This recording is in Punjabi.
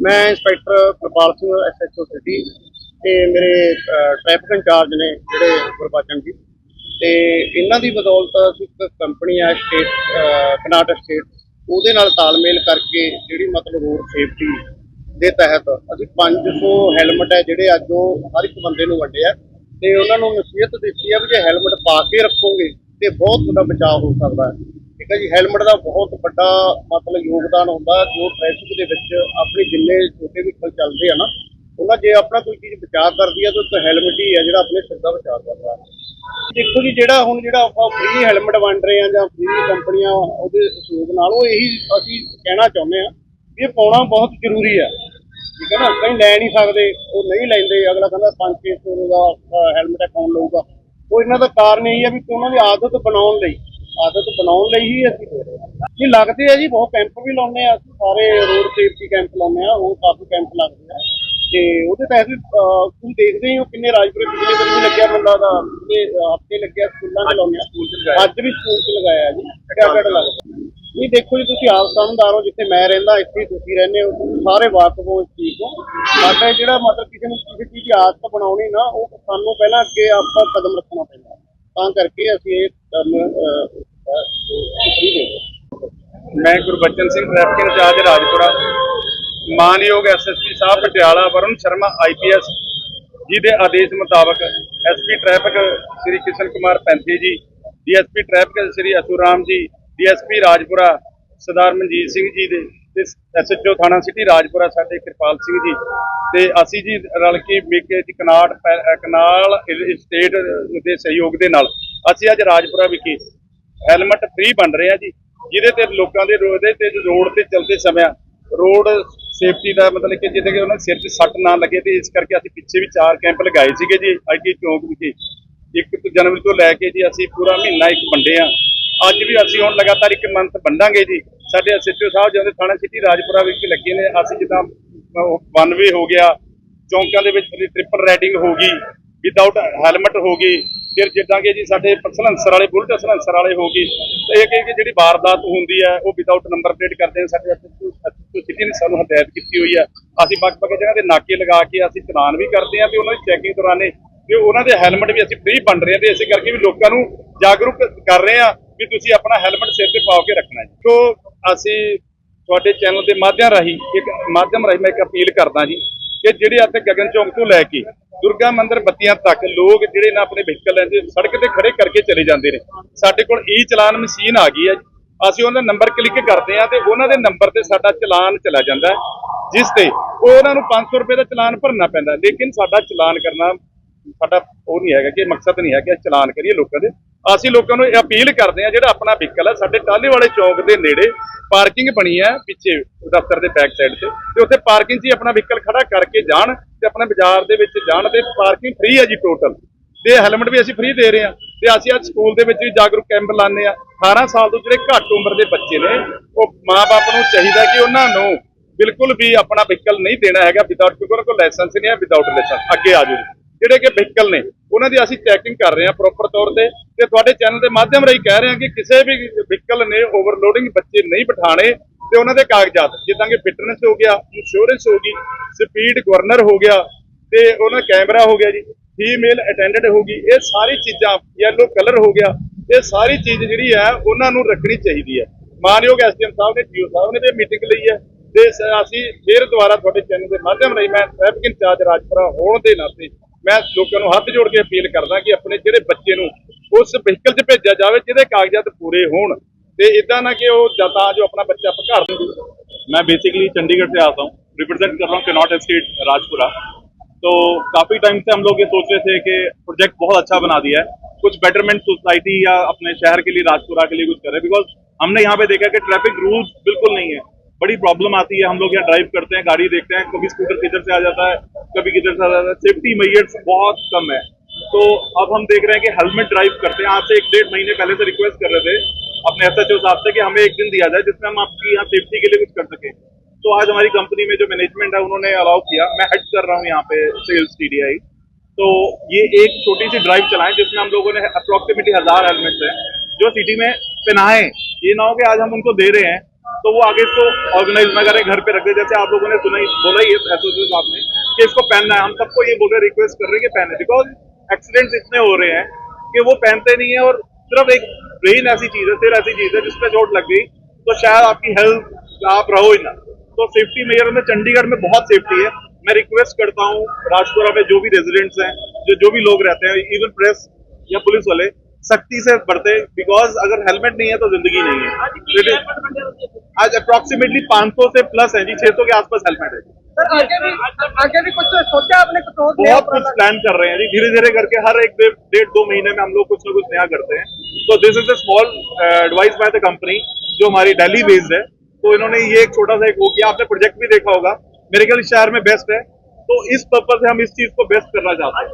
ਮੈਂ inspector Kirpal Singh SHO city, ਤੇ ਮੇਰੇ ਟ੍ਰੈਫਿਕ ਇੰਚਾਰਜ ਨੇ ਜਿਹੜੇ ਗੁਰਬਚਨ ਜੀ। ਤੇ ਇਹਨਾਂ ਦੀ ਬਦੌਲਤ ਅਸੀਂ ਇੱਕ ਕੰਪਨੀ ਆ ਸਟੇਟ ਕਰਨਾਟਕ ਸਟੇਟ ਉਹਦੇ ਨਾਲ ਤਾਲਮੇਲ ਕਰਕੇ ਜਿਹੜੀ ਮਤਲਬ ਰੋਡ ਸੇਫਟੀ ਦੇ ਤਹਿਤ ਅਸੀਂ 500 ਹੈਲਮਟ ਹੈ ਜਿਹੜੇ ਅੱਜ ਉਹ ਹਰ ਇੱਕ ਬੰਦੇ ਨੂੰ ਵੰਡੇ ਆ। ਤੇ ਉਹਨਾਂ ਨੂੰ ਨਸੀਹਤ ਦਿੱਤੀ ਆ ਵੀ ਜੇ ਹੈਲਮਟ ਪਾ ਕੇ ਰੱਖੋਗੇ ਤੇ ਬਹੁਤ ਵੱਡਾ ਬਚਾਅ ਹੋ ਸਕਦਾ ਹੈ। ਠੀਕ ਹੈ ਜੀ ਹੈਲਮਟ ਦਾ ਬਹੁਤ ਵੱਡਾ ਮਤਲਬ ਯੋਗਦਾਨ ਹੁੰਦਾ ਜੋ ਟ੍ਰੈਫਿਕ ਦੇ ਵਿੱਚ ਆਪਣੇ ਜਿੰਨੇ ਛੋਟੇ ਵਹੀਕਲ ਚੱਲਦੇ ਆ ਨਾ, ਉਹਨਾਂ ਜੇ ਆਪਣਾ ਕੋਈ ਚੀਜ਼ ਬਚਾਅ ਕਰਦੀ ਹੈ ਤਾਂ ਇੱਕ ਹੈਲਮਟ ਹੀ ਹੈ ਜਿਹੜਾ ਆਪਣੇ ਸਿਰ ਦਾ ਬਚਾਅ ਕਰਦਾ ਦੇਖੋ ਜੀ, ਜਿਹੜਾ ਹੁਣ ਜਿਹੜਾ ਆਪਾਂ ਫ੍ਰੀ ਹੈਲਮਟ ਵੰਡ ਰਹੇ ਆ ਜਾਂ ਫ੍ਰੀ ਕੰਪਨੀਆਂ ਉਹਦੇ ਸਹਿਯੋਗ ਨਾਲ, ਉਹ ਇਹੀ ਅਸੀਂ ਕਹਿਣਾ ਚਾਹੁੰਦੇ ਆ ਵੀ ਇਹ ਪਾਉਣਾ ਬਹੁਤ ਜ਼ਰੂਰੀ ਆ। ਠੀਕ ਹੈ ਨਾ, ਕਈ ਲੈ ਨਹੀਂ ਸਕਦੇ, ਉਹ ਨਹੀਂ ਲੈਂਦੇ, ਅਗਲਾ ਕਹਿੰਦਾ 5-600 ਦਾ ਹੈਲਮਟ ਕੌਣ ਲਊਗਾ? ਉਹ ਇਹਨਾਂ ਦਾ ਕਾਰਨ ਇਹ ਹੈ ਵੀ ਉਹਨਾਂ ਦੀ ਆਦਤ ਬਣਾਉਣ ਲਈ ਆਦਤ ਬਣਾਉਣ ਲਈ ਹੀ ਅਸੀਂ ਦੇ ਰਹੇ ਹਾਂ। ਜੀ ਲੱਗਦੇ ਆ ਜੀ ਬਹੁਤ ਕੈਂਪ ਵੀ ਲਾਉਂਦੇ ਆ। ਅਸੀਂ ਸਾਰੇ ਰੋਡ ਸੇਫਟੀ ਕੈਂਪ ਲਾਉਂਦੇ ਆ ਉਹ ਕਾਫੀ ਕੈਂਪ ਲੱਗਦੇ ਆ। ਤੇ ਉਹਦੇ ਤਹਿਤ ਤੁਸੀਂ ਦੇਖਦੇ ਹੀ ਕਿੰਨੇ ਰਾਜਪੁਰੇ ਪਿਛਲੇ ਵਾਰੀ ਵੀ ਲੱਗਿਆ ਮੁੰਡਾ ਦਾ ਤੇ ਹਫ਼ਤੇ ਲੱਗਿਆ ਸਕੂਲਾਂ 'ਚ ਲਾਉਂਦੇ ਆ। ਸਕੂਲ 'ਚ ਲਗਾਇਆ। ਅੱਜ ਵੀ ਸਕੂਲ 'ਚ ਲਗਾਇਆ ਜੀ ਕਿਹੜਾ ਲੱਗਦਾ। ਨਹੀਂ ਦੇਖੋ ਜੀ ਤੁਸੀਂ ਆਪ ਸਮਝਦਾਰ ਹੋ ਜਿੱਥੇ ਮੈਂ ਰਹਿੰਦਾ ਇੱਥੇ ਤੁਸੀਂ ਰਹਿੰਦੇ ਹੋ ਸਾਰੇ ਵਾਕਫ ਹੋ ਇਸ ਚੀਜ਼ ਤੋਂ। ਸਾਡਾ ਜਿਹੜਾ ਮਤਲਬ ਕਿਸੇ ਨੂੰ ਕਿਸੇ ਚੀਜ਼ ਦੀ ਆਦਤ ਬਣਾਉਣੀ ਨਾ ਉਹ ਸਾਨੂੰ ਪਹਿਲਾਂ ਅੱਗੇ ਆਪਾਂ ਕਦਮ ਰੱਖਣਾ ਪੈਂਦਾ। ਤਾਂ ਕਰਕੇ ਅਸੀਂ ਇਹ ਦੇ ਮੈਂ ਗੁਰਬਚਨ ਸਿੰਘ ਟ੍ਰੈਫਿਕ ਇੰਚਾਰਜ ਰਾਜਪੁਰਾ। ਮਾਨਯੋਗ ਐਸਐਸਪੀ ਸਾਹਿਬ ਪਟਿਆਲਾ ਵਰੁਣ ਸ਼ਰਮਾ ਆਈਪੀਐਸ ਜੀ ਦੇ ਆਦੇਸ਼ ਮੁਤਾਬਕ SP traffic Shri Kishan Kumar Panthi ji DSP traffic Shri Asuram ji DSP Rajpura Sardar Manjit Singh ji ਦੇ ਤੇ ਐਸਐਚਓ ਥਾਣਾ ਸਿਟੀ ਰਾਜਪੁਰਾ ਸਾਡੇ ਕਿਰਪਾਲ ਸਿੰਘ ਜੀ ਤੇ ਅਸੀਂ ਜੀ ਰਲ ਕੇ ਮੇਕੇ ਦੀ ਕਨਾੜ ਕਨਾਲ ਸਟੇਟ ਦੇ ਸਹਿਯੋਗ ਦੇ ਨਾਲ ਅਸੀਂ ਅੱਜ ਰਾਜਪੁਰਾ ਵਿਖੇ ਹੈਲਮਟ ਫ੍ਰੀ ਬਣ ਰਿਹਾ ਜੀ, ਜਿਹਦੇ ਤੇ ਲੋਕਾਂ ਦੇ ਰੋਡ ਦੇ ਤੇ ਰੋਡ ਤੇ ਚੱਲਦੇ ਸਮੇਂ ਰੋਡ ਸੇਫਟੀ ਦਾ ਮਤਲਬ ਕਿ ਜਿਹਦੇ ਕਿ ਉਹਨਾਂ ਦੇ ਸਿਰ 'ਚ ਸੱਟ ਨਾ ਲੱਗੇ ਤੇ ਇਸ ਕਰਕੇ ਅਸੀਂ ਪਿੱਛੇ ਵੀ ਚਾਰ ਕੈਂਪ ਲਗਾਏ ਸੀਗੇ ਜੀ ਆਈਟੀ ਚੌਂਕ ਵਿਖੇ। ਇੱਕ ਜਨਵਰੀ ਤੋਂ ਲੈ ਕੇ ਜੀ ਅਸੀਂ ਪੂਰਾ ਮਹੀਨਾ ਇੱਕ ਵੰਡੇ ਆ। ਅੱਜ ਵੀ ਅਸੀਂ ਹੁਣ ਲਗਾਤਾਰ ਇੱਕ ਮੰਥ ਵੰਡਾਂਗੇ ਜੀ। ਸਾਡੇ ਐਸਐਚਓ ਸਾਹਿਬ ਜਾਂਦੇ ਥਾਣਾ ਸਿਟੀ ਰਾਜਪੁਰਾ ਵਿੱਚ ਲੱਗੇ ਨੇ, ਅਸੀਂ ਜਿੱਦਾਂ ਵਨਵੇ ਹੋ ਗਿਆ। ਚੌਂਕਾਂ ਦੇ ਵਿੱਚ ਟ੍ਰਿਪਲ ਰਾਈਡਿੰਗ ਹੋ ਗਈ। ਵਿਦਆਊਟ ਹੈਲਮਟ ਹੋ ਗਈ, ਫਿਰ ਜਿੱਦਾਂ ਕਿ ਜੀ ਸਾਡੇ ਸਲੈਂਸਰ ਵਾਲੇ ਬੁਲਟ ਸਲੈਂਸਰ ਵਾਲੇ ਹੋ ਗਈ। ਤੇ ਇਹ ਕਿ ਕਿ ਜਿਹੜੀ ਵਾਰਦਾਤ ਹੁੰਦੀ ਹੈ, ਉਹ ਵਿਦਆਊਟ ਨੰਬਰ ਪਲੇਟ ਕਰਦੇ ਨੇ ਸਾਡੇ ਐਸਐਚਓ ਸਿਟੀ ਨੇ ਸਾਨੂੰ ਹਦਾਇਤ ਕੀਤੀ ਹੋਈ ਹੈ। ਅਸੀਂ ਵੱਖ-ਵੱਖ ਜਗ੍ਹਾ ਤੇ ਨਾਕੇ ਲਗਾ ਕੇ ਅਸੀਂ ਚਲਾਨ ਵੀ ਕਰਦੇ ਹਾਂ ਤੇ ਉਹਨਾਂ ਦੀ ਚੈਕਿੰਗ ਦੌਰਾਨੇ ਤੇ ਉਹਨਾਂ ਦੇ ਹੈਲਮਟ ਵੀ ਅਸੀਂ ਫ੍ਰੀ ਵੰਡ ਰਹੇ ਹਾਂ ਤੇ ਇਸੇ ਕਰਕੇ ਵੀ ਲੋਕਾਂ ਨੂੰ ਜਾਗਰੂਕ ਕਰ ਰਹੇ ਹਾਂ ਵੀ ਤੁਸੀਂ ਆਪਣਾ ਹੈਲਮਟ ਸਿਰ ਤੇ ਪਾ ਕੇ ਰੱਖਣਾ ਹੈ ਸੋ ਅਸੀਂ ਤੁਹਾਡੇ ਚੈਨਲ ਦੇ ਮਾਧਿਅਮ ਰਾਹੀਂ ਇੱਕ ਮਾਧਿਅਮ ਰਾਹੀਂ ਮੈਂ ਇੱਕ ਅਪੀਲ ਕਰਦਾ ਜੀ ਕਿ ਜਿਹੜੇ ਇੱਥੇ ਗਗਨ ਚੌਂਕ ਤੋਂ ਲੈ ਕੇ ਦੁਰਗਾ ਮੰਦਿਰ ਬੱਤੀਆਂ ਤੱਕ ਲੋਕ ਜਿਹੜੇ ਨਾ ਆਪਣੇ ਵਹੀਕਲ ਲੈਂਦੇ, ਸੜਕ ਤੇ ਖੜੇ ਕਰਕੇ ਚਲੇ ਜਾਂਦੇ ਨੇ। ਸਾਡੇ ਕੋਲ ਈ ਚਲਾਨ ਮਸ਼ੀਨ ਆ ਗਈ ਹੈ ਅਸੀਂ ਉਹਨਾਂ ਦਾ ਨੰਬਰ ਕਲਿੱਕ ਕਰਦੇ ਆ ਤੇ ਉਹਨਾਂ ਦੇ ਨੰਬਰ ਤੇ ਸਾਡਾ ਚਲਾਨ ਚਲਾ ਜਾਂਦਾ ਜਿਸ ਤੇ ਉਹ ਉਹਨਾਂ ਨੂੰ 500 ਰੁਪਏ ਦਾ ਚਲਾਨ ਭਰਨਾ ਪੈਂਦਾ। ਲੇਕਿਨ ਸਾਡਾ ਚਲਾਨ ਕਰਨਾ ਸਾਡਾ ਉਹ ਨਹੀਂ ਹੈਗਾ ਕਿ ਮਕਸਦ ਨਹੀਂ ਹੈ ਕਿ ਅਸੀਂ ਚਲਾਨ ਕਰੀਏ ਲੋਕਾਂ ਦੇ। ਅਸੀਂ ਲੋਕਾਂ ਨੂੰ ਇਹ ਅਪੀਲ ਕਰਦੇ ਆ ਜਿਹੜਾ ਆਪਣਾ ਵਹੀਕਲ ਹੈ, ਸਾਡੇ ਟਾਲੇ ਵਾਲੇ ਚੌਂਕ ਦੇ ਨੇੜੇ ਪਾਰਕਿੰਗ ਬਣੀ ਹੈ, ਪਿੱਛੇ ਦਫ਼ਤਰ ਦੇ ਬੈਕ ਸਾਈਡ ਤੇ। ਤੇ ਉੱਥੇ ਪਾਰਕਿੰਗ 'ਚ ਹੀ ਆਪਣਾ ਵਹੀਕਲ ਖੜਾ ਕਰਕੇ ਜਾਣ ਤੇ ਆਪਣੇ ਬਾਜ਼ਾਰ ਦੇ ਵਿੱਚ ਜਾਣ ਤੇ ਪਾਰਕਿੰਗ ਫ੍ਰੀ ਹੈ ਜੀ ਟੋਟਲ ਤੇ ਹੈਲਮਟ ਵੀ ਅਸੀਂ ਫ੍ਰੀ ਦੇ ਰਹੇ ਹਾਂ। ਤੇ ਅਸੀਂ ਅੱਜ ਸਕੂਲ ਦੇ ਵਿੱਚ ਵੀ ਜਾਗਰੂਕ ਕੈਂਪ ਲਾਉਂਦੇ ਆ 18 ਸਾਲ ਤੋਂ ਜਿਹੜੇ ਘੱਟ ਉਮਰ ਦੇ ਬੱਚੇ ਨੇ, ਉਹ ਮਾਪੇ ਨੂੰ ਚਾਹੀਦਾ ਕਿ ਉਹਨਾਂ ਨੂੰ ਬਿਲਕੁਲ ਵੀ ਆਪਣਾ ਵਹੀਕਲ ਨਹੀਂ ਦੇਣਾ ਹੈਗਾ ਵਿਦਆਊਟ ਕਿਉਂਕਿ ਉਹਨਾਂ ਕੋਲ ਲਾਇਸੈਂਸ ਨਹੀਂ ਹੈ ਵਿਦਆਊਟ ਲਾਇਸੈਂਸ ਅੱਗੇ ਆ ਜਾਓ ਜਿਹੜੇ ਕਿ ਵਹੀਕਲ ਨੇ, ਉਹਨਾਂ ਦੀ ਅਸੀਂ ਚੈਕਿੰਗ ਕਰ ਰਹੇ ਹਾਂ ਪ੍ਰੋਪਰ ਤੌਰ ਤੇ ਤੇ ਤੁਹਾਡੇ ਚੈਨਲ ਦੇ ਮਾਧਿਅਮ ਰਾਹੀਂ ਕਹਿ ਰਹੇ ਹਾਂ ਕਿ ਕਿਸੇ ਵੀ ਵਹੀਕਲ ਨੇ ਓਵਰਲੋਡਿੰਗ ਬੱਚੇ ਨਹੀਂ ਬਿਠਾਣੇ ਤੇ ਉਹਨਾਂ ਦੇ ਕਾਗਜ਼ਾਤ, ਜਿੱਦਾਂ ਕਿ ਫਿਟਨੈਸ ਹੋ ਗਿਆ ਇੰਸ਼ੋਰੈਂਸ ਹੋ ਗਈ ਸਪੀਡ ਗਵਰਨਰ ਹੋ ਗਿਆ ਤੇ ਉਹਨਾਂ ਕੈਮਰਾ ਹੋ ਗਿਆ ਜੀ ਫੀਮੇਲ ਅਟੈਂਡੈਂਟ ਹੋ ਗਈ, ਇਹ ਸਾਰੀ ਚੀਜ਼ਾਂ ਯੈਲੋ ਕਲਰ ਹੋ ਗਿਆ, ਇਹ ਸਾਰੀ ਚੀਜ਼ ਜਿਹੜੀ ਹੈ ਉਹਨਾਂ ਨੂੰ ਰੱਖਣੀ ਚਾਹੀਦੀ ਹੈ। ਮਾਨਯੋਗ ਐਸਡੀਐਮ ਸਾਹਿਬ ਨੇ ਡੀਓ ਸਾਹਿਬ ਨੇ ਤੇ ਮੀਟਿੰਗ ਲਈ ਹੈ ਤੇ ਅਸੀਂ ਫਿਰ ਦੁਬਾਰਾ ਤੁਹਾਡੇ ਚੈਨਲ ਦੇ ਮਾਧਿਅਮ ਰਾਹੀਂ ਮੈਂ ਟ੍ਰੈਫਿਕ ਇੰਚਾਰਜ ਰਾਜਪੁਰਾ ਹੋਣ ਦੇ ਨਾਤੇ ਮੈਂ ਲੋਕਾਂ ਨੂੰ ਹੱਥ ਜੋੜ ਕੇ ਅਪੀਲ ਕਰਦਾ ਕਿ ਆਪਣੇ ਜਿਹੜੇ ਬੱਚੇ ਨੂੰ ਉਸ ਵਹੀਕਲ 'ਚ ਭੇਜਿਆ ਜਾਵੇ ਜਿਹਦੇ ਕਾਗਜ਼ਾਤ ਪੂਰੇ ਹੋਣ ਤੇ ਇਦਾਂ ਨਾ ਕਿ ਉਹ ਜਾਂ ਤਾਂ ਜੋ ਆਪਣਾ ਬੱਚਾ ਘਰ मैं बेसिकली चंडीगढ़ से आता हूँ रिप्रेजेंट कर रहा हूँ कनॉट स्टेट राजपुरा तो काफी टाइम से हम लोग ये सोच रहे थे कि प्रोजेक्ट बहुत अच्छा बना दिया है कुछ बेटरमेंट सोसाइटी या अपने शहर के लिए राजपुरा के लिए कुछ करें बिकॉज हमने यहाँ पे देखा कि ट्रैफिक रूल्स बिल्कुल नहीं है बड़ी प्रॉब्लम आती है, हम लोग यहाँ ड्राइव करते हैं, गाड़ी देखते हैं, कभी स्कूटर किधर से आ जाता है, कभी किधर से आ जाता है। सेफ्टी मेजर्स बहुत कम है। तो अब हम देख रहे हैं कि हेलमेट ड्राइव करते हैं। आज से एक डेढ़ महीने पहले से रिक्वेस्ट कर रहे थे अपने एस एच ओ साहब से कि हमें एक दिन दिया जाए जिसमें हम आपकी यहाँ सेफ्टी के लिए कुछ कर सकें। तो आज हमारी कंपनी में जो मैनेजमेंट है, उन्होंने अलाउ किया। मैं हेड कर रहा हूँ यहाँ पे सेल्स टीडीआई तो ये एक छोटी सी ड्राइव चलाएँ, जिसमें हम लोगों ने अप्रोक्सीमेटली हज़ार हेलमेट्स हैं, जो सिटी में पहनाए। ये ना हो कि आज हम उनको दे रहे हैं। तो वो आगे इसको ऑर्गेनाइज ना करें, घर पे रख दे, जैसे आप लोगों ने सुना ही बोला ही एसोसिएशन आपने कि इसको पहनना है। हम सबको ये बोल रहे रिक्वेस्ट कर रहे हैं कि पहने। बिकॉज़ एक्सीडेंट्स इतने हो रहे हैं कि वो पहनते नहीं है और सिर्फ़ एक ब्रेन ऐसी चीज़ है, सिर ऐसी चीज़ है जिसपे चोट लग गई तो शायद आपकी हेल्थ आप रहो ही ना। तो सेफ्टी मेजर में चंडीगढ़ में बहुत सेफ्टी है। मैं रिक्वेस्ट करता हूँ, राजपुरा में जो भी रेजिडेंट्स हैं, जो जो भी लोग रहते हैं इवन प्रेस या पुलिस वाले सख्ती से बढ़ते बिकॉज़ अगर हेलमेट नहीं है तो ज़िंदगी नहीं है। आज अप्रोक्सीमेटली 500 से प्लस है जी 600 के आसपास हेलमेट है। सर आगे भी आगे भी कुछ सोचा आपने कुछ और बहुत कुछ प्लान कर रहे हैं जी। धीरे धीरे करके हर एक डेढ़ डेढ़ दो महीने में हम लोग कुछ ना कुछ नया करते हैं। तो this is a small advice by the company जो हमारी डेली बेस्ड है। तो इन्होंने ये एक छोटा सा एक वो किया। आपने प्रोजेक्ट भी देखा होगा। मेरे ख्याल शहर में बेस्ट है। तो इस पर्पज से हम इस चीज़ को बेस्ट करना चाहते हैं।